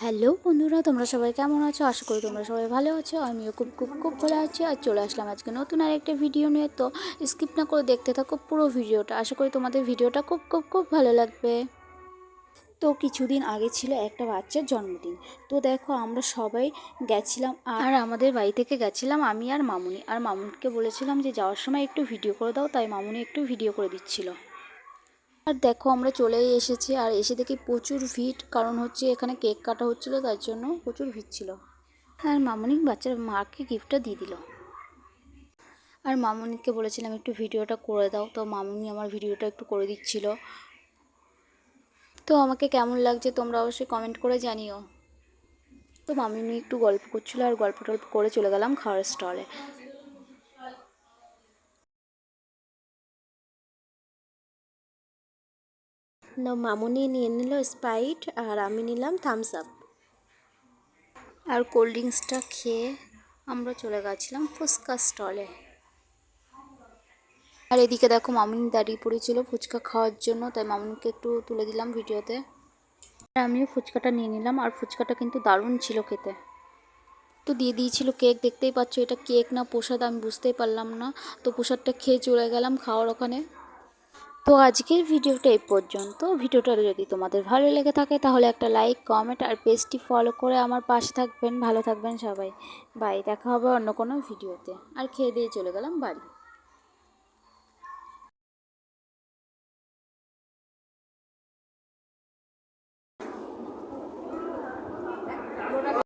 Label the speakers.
Speaker 1: Hello বন্ধুরা, তোমরা সবাই কেমন আছো? আশা করি তোমরা সবাই ভালো আছো। আমিও খুব খুব খুব ভালো আছি। আর চলে আসলাম আজকে নতুন আর একটা ভিডিও নিয়ে। তো স্কিপ না করে দেখতে থাকো পুরো ভিডিওটা আশা করি তোমাদের ভিডিওটা খুব খুব খুব ভালো লাগবে। তো কিছুদিন আগে ছিল একটা বাচ্চার জন্মদিন। তো দেখো আমরা সবাই গেছিলাম আর আমাদের বাড়ি থেকে গেছিলাম আমি আর মামুনি। আর মামুনিকে বলেছিলাম যে যাওয়ার সময় একটু ভিডিও করে দাও। তাই মামুনি একটু ভিডিও করে দিচ্ছিল। আর দেখো আমরা চলেই এসেছি আর এসে দেখি প্রচুর ভিড়, কারণ হচ্ছে এখানে কেক কাটা হচ্ছিল, তার জন্য প্রচুর ভিড় ছিল। আর মামনি বাচ্চার মাকে গিফটটা দিয়ে দিল। আর মামনিকে বলেছিলাম একটু ভিডিওটা করে দাও, তো মামনি আমার ভিডিওটা একটু করে দিচ্ছিল। তো আমাকে কেমন লাগছে তোমরা অবশ্যই কমেন্ট করে জানিও। তো মামনি একটু গল্প করছিল আর গল্প টল্প করে চলে গেলাম খাওয়ার স্টলে
Speaker 2: না মামুনি নিয়ে নিল স্প্রাইট আর আমি নিলাম থামস আপ
Speaker 1: আর কোল্ড ড্রিঙ্কসটা খেয়ে আমরা চলে গেছিলাম ফুচকা স্টলে। আর এদিকে দেখো মামুনি দাঁড়িয়ে পড়েছিল ফুচকা খাওয়ার জন্য, তাই মামুনিকে একটু তুলে দিলাম ভিডিওতে। আর আমিও ফুচকাটা নিয়ে নিলাম আর ফুচকাটা কিন্তু দারুণ ছিল খেতে। তো দিয়ে দিয়েছিল কেক, দেখতেই পাচ্ছ এটা কেক না প্রসাদ, আমি বুঝতেই পারলাম না। তো প্রসাদটা খেয়ে চলে গেলাম খাওয়ার ওখানে। তো আজকের ভিডিওটা এই পর্যন্ত। ভিডিওটা যদি তোমাদের ভালো লেগে থাকে, তাহলে একটা লাইক কমেন্ট আর পেজটি ফলো করে আমার পাশে থাকবেন। ভালো থাকবেন সবাই। বাই দেখা হবে অন্য কোনো ভিডিওতে। আর খেয়ে দিয়ে চলে গেলাম বাড়ি।